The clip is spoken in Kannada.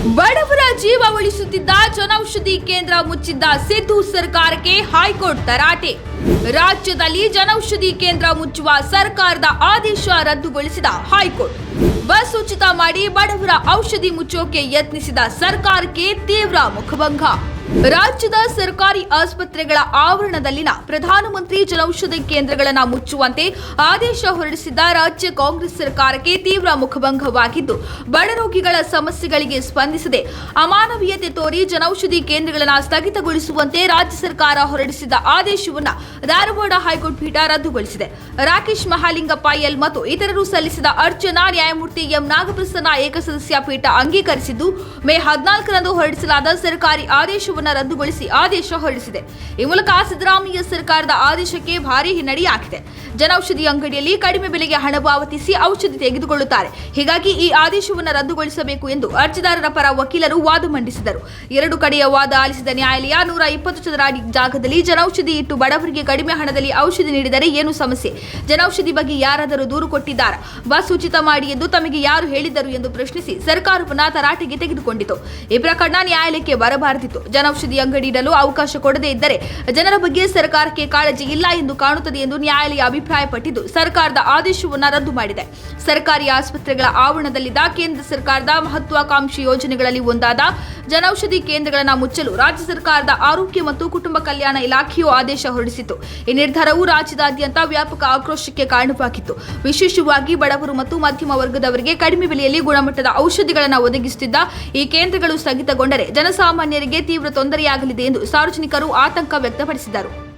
ಬಡವರ ಜೀವ ಉಳಿಸುತ್ತಿದ್ದ ಜನೌಷಧಿ ಕೇಂದ್ರ ಮುಚ್ಚಿದ್ದ ಸಿದ್ದು ಸರ್ಕಾರಕ್ಕೆ ಹೈಕೋರ್ಟ್ ತರಾಟೆ. ರಾಜ್ಯದಲ್ಲಿ ಜನೌಷಧಿ ಕೇಂದ್ರ ಮುಚ್ಚುವ ಸರ್ಕಾರದ ಆದೇಶ ರದ್ದುಗೊಳಿಸಿದ ಹೈಕೋರ್ಟ್. ಬಸ್ ಉಚಿತ ಮಾಡಿ ಬಡವರ ಔಷಧಿ ಮುಚ್ಚೋಕೆ ಯತ್ನಿಸಿದ ಸರ್ಕಾರಕ್ಕೆ ತೀವ್ರ ಮುಖಭಂಗ. ರಾಜ್ಯದ ಸರ್ಕಾರಿ ಆಸ್ಪತ್ರೆಗಳ ಆವರಣದಲ್ಲಿನ ಪ್ರಧಾನಮಂತ್ರಿ ಜನೌಷಧಿ ಕೇಂದ್ರಗಳನ್ನು ಮುಚ್ಚುವಂತೆ ಆದೇಶ ಹೊರಡಿಸಿದ್ದ ರಾಜ್ಯ ಕಾಂಗ್ರೆಸ್ ಸರ್ಕಾರಕ್ಕೆ ತೀವ್ರ ಮುಖಭಂಗವಾಗಿದ್ದು ಬಡರೋಗಿಗಳ ಸಮಸ್ಯೆಗಳಿಗೆ ಸ್ಪಂದಿಸದೆ ಅಮಾನವೀಯತೆ ತೋರಿ ಜನೌಷಧಿ ಕೇಂದ್ರಗಳನ್ನು ಸ್ಥಗಿತಗೊಳಿಸುವಂತೆ ರಾಜ್ಯ ಸರ್ಕಾರ ಹೊರಡಿಸಿದ ಆದೇಶವನ್ನು ಧಾರವಾಡ ಹೈಕೋರ್ಟ್ ಪೀಠ ರದ್ದುಗೊಳಿಸಿದೆ. ರಾಕೇಶ್ ಮಹಾಲಿಂಗಪ್ಪ, ಎಲ್ ಮತ್ತು ಇತರರು ಸಲ್ಲಿಸಿದ ಅರ್ಜನ ನ್ಯಾಯಮೂರ್ತಿ ಎಂ. ನಾಗಪ್ರಸನ್ನ ಏಕಸದಸ್ಯ ಪೀಠ ಅಂಗೀಕರಿಸಿದ್ದು, ಮೇ ಹದಿನಾಲ್ಕರಂದು ಹೊರಡಿಸಲಾದ ಸರ್ಕಾರಿ ಆದೇಶವನ್ನು ರದ್ದುಗೊಳಿಸಿ ಆದೇಶ ಹೊರಡಿಸಿದೆ. ಈ ಮೂಲಕ ಸಿದ್ದರಾಮಯ್ಯ ಸರ್ಕಾರದ ಆದೇಶಕ್ಕೆ ಭಾರಿ ಹಿನ್ನಡೆಯಾಗಿದೆ ಜನೌಷಧಿ ಅಂಗಡಿಯಲ್ಲಿ ಕಡಿಮೆ ಬೆಲೆಗೆ ಹಣ ಪಾವತಿಸಿ ಔಷಧಿ ತೆಗೆದುಕೊಳ್ಳುತ್ತಾರೆ. ಹೀಗಾಗಿ ಈ ಆದೇಶವನ್ನು ರದ್ದುಗೊಳಿಸಬೇಕು ಎಂದು ಅರ್ಜಿದಾರರ ಪರ ವಕೀಲರು ವಾದ ಮಂಡಿಸಿದರು. ಎರಡು ಕಡೆಯ ವಾದ ಆಲಿಸಿದ ನ್ಯಾಯಾಲಯ ನೂರ ಇಪ್ಪತ್ತು ಚದರ ಜಾಗದಲ್ಲಿ ಜನೌಷಧಿ ಇಟ್ಟು ಬಡವರಿಗೆ ಕಡಿಮೆ ಹಣದಲ್ಲಿ ಔಷಧಿ ನೀಡಿದರೆ ಏನು ಸಮಸ್ಯೆ? ಜನೌಷಧಿ ಬಗ್ಗೆ ಯಾರಾದರೂ ದೂರು ಕೊಟ್ಟಿದ್ದಾರೆ? ಬಸ್ ಉಚಿತ ಮಾಡಿ ಎಂದು ತಮಗೆ ಯಾರು ಹೇಳಿದ್ದರು ಎಂದು ಪ್ರಶ್ನಿಸಿ ಸರ್ಕಾರ ಪುನಃ ತರಾಟೆಗೆ ತೆಗೆದುಕೊಂಡಿತು. ಈ ಪ್ರಕರಣ ನ್ಯಾಯಾಲಯಕ್ಕೆ ಬರಬಾರದಿತ್ತು. ಜನೌಷಧಿ ಅಂಗಡಿ ಇಡಲು ಅವಕಾಶ ಕೊಡದೇ ಇದ್ದರೆ ಜನರ ಬಗ್ಗೆ ಸರ್ಕಾರಕ್ಕೆ ಕಾಳಜಿ ಇಲ್ಲ ಎಂದು ಕಾಣುತ್ತದೆ ಎಂದು ನ್ಯಾಯಾಲಯ ಅಭಿಪ್ರಾಯಪಟ್ಟಿದ್ದು, ಸರ್ಕಾರದ ಆದೇಶವನ್ನು ರದ್ದು ಮಾಡಿದೆ. ಸರ್ಕಾರಿ ಆಸ್ಪತ್ರೆಗಳ ಆವರಣದಲ್ಲಿದ್ದ ಕೇಂದ್ರ ಸರ್ಕಾರದ ಮಹತ್ವಾಕಾಂಕ್ಷಿ ಯೋಜನೆಗಳಲ್ಲಿ ಒಂದಾದ ಜನೌಷಧಿ ಕೇಂದ್ರಗಳನ್ನು ಮುಚ್ಚಲು ರಾಜ್ಯ ಸರ್ಕಾರದ ಆರೋಗ್ಯ ಮತ್ತು ಕುಟುಂಬ ಕಲ್ಯಾಣ ಇಲಾಖೆಯು ಆದೇಶ ಹೊರಡಿಸಿತ್ತು. ಈ ನಿರ್ಧಾರವು ರಾಜ್ಯದಾದ್ಯಂತ ವ್ಯಾಪಕ ಆಕ್ರೋಶಕ್ಕೆ ಕಾರಣವಾಗಿತ್ತು. ವಿಶೇಷವಾಗಿ ಬಡವರು ಮತ್ತು ಮಧ್ಯಮ ವರ್ಗದವರಿಗೆ ಕಡಿಮೆ ಬೆಲೆಯಲ್ಲಿ ಗುಣಮಟ್ಟದ ಔಷಧಿಗಳನ್ನು ಒದಗಿಸುತ್ತಿದ್ದ ಈ ಕೇಂದ್ರಗಳು ಸ್ಥಗಿತಗೊಂಡರೆ ಜನಸಾಮಾನ್ಯರಿಗೆ ತೀವ್ರ ತೊಂದರೆಯಾಗಲಿದೆ ಎಂದು ಸಾರ್ವಜನಿಕರು ಆತಂಕ ವ್ಯಕ್ತಪಡಿಸಿದರು.